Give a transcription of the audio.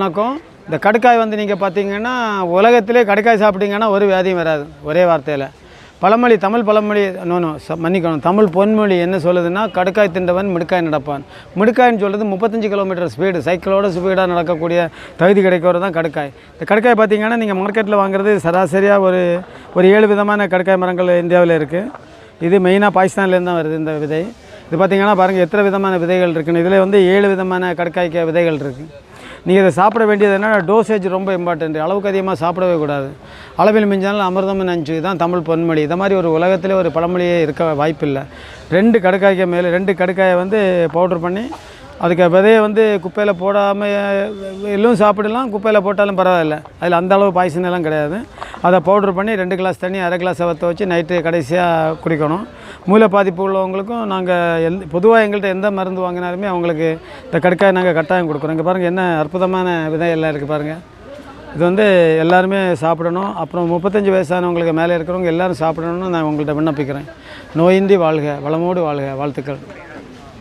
வணக்கம். இந்த கடுக்காய் வந்து நீங்கள் பார்த்தீங்கன்னா உலகத்திலே கடுக்காய் சாப்பிட்டீங்கன்னா ஒரு வியாதியும் வராது. ஒரே வார்த்தையில். பழமொழி தமிழ் பழமொழி நோனோ மன்னிக்கணும். தமிழ் பொன்மொழி என்ன சொல்லுதுன்னா கடுக்காய் திண்டவன் மிடுக்காய் நடப்பான். மிடுக்காய்னு சொல்கிறது முப்பத்தஞ்சு கிலோமீட்டர் ஸ்பீடு சைக்கிளோட ஸ்பீடாக நடக்கக்கூடிய தகுதி கிடைக்கிறது தான் கடுக்காய். இந்த கடுக்காய் பார்த்தீங்கன்னா நீங்கள் மார்க்கெட்டில் வாங்குறது சராசரியாக ஒரு ஒரு ஏழு விதமான கடுக்காய் மரங்கள் இந்தியாவில் இருக்குது இது மெயினாக பாகிஸ்தான்லேருந்து தான் வருது இந்த விதை. இது பார்த்தீங்கன்னா பாருங்கள் எத்தனை விதமான விதைகள் இருக்குன்னு. இதில் வந்து ஏழு விதமான கடுக்காய்க்க விதைகள் இருக்குது நீங்கள் இதை சாப்பிட வேண்டியது என்னென்னா டோசேஜ் ரொம்ப இம்பார்ட்டண்ட் அளவுக்கு அதிகமாக சாப்பிடவே கூடாது. அளவில் மிஞ்சாலும் அமிர்தம் நஞ்சு தான் தமிழ் பொன்மொழி. இந்த மாதிரி ஒரு உலகத்திலே ஒரு பழமொழியே இருக்க வாய்ப்பில்லை. ரெண்டு கடுக்காய்க்கு மேலே ரெண்டு கடுக்காயை வந்து பவுட்ரு பண்ணி அதுக்கு விதையை வந்து குப்பையில் போடாமல் எல்லாம் சாப்பிடலாம் குப்பையில் போட்டாலும் பரவாயில்ல. அதில் அந்த அளவு பாய்சன் எல்லாம் கிடையாது. அதை பவுட்ரு பண்ணி ரெண்டு கிளாஸ் தண்ணி அரை கிளாஸ் வற்ற வச்சு நைட்டு கடைசியாக குடிக்கணும். மூளை பாதிப்பு உள்ளவங்களுக்கும் நாங்கள் எந்த பொதுவாக எங்கள்கிட்ட எந்த மருந்து வாங்கினாலுமே அவங்களுக்கு இந்த கடுக்காய் நாங்கள் கட்டாயம் கொடுக்குறோம். இங்கே பாருங்கள் என்ன அற்புதமான விதை எல்லாம் இருக்குது பாருங்கள் இது வந்து எல்லாருமே சாப்பிடணும். அப்புறம் முப்பத்தஞ்சு வயசானவங்களுக்கு மேலே இருக்கிறவங்க எல்லோரும் சாப்பிடணும்னு நான் உங்கள்கிட்ட விண்ணப்பிக்கிறேன். நோயின்றி வாழ்க வளமோடு வாழ்க வாழ்த்துக்கள்.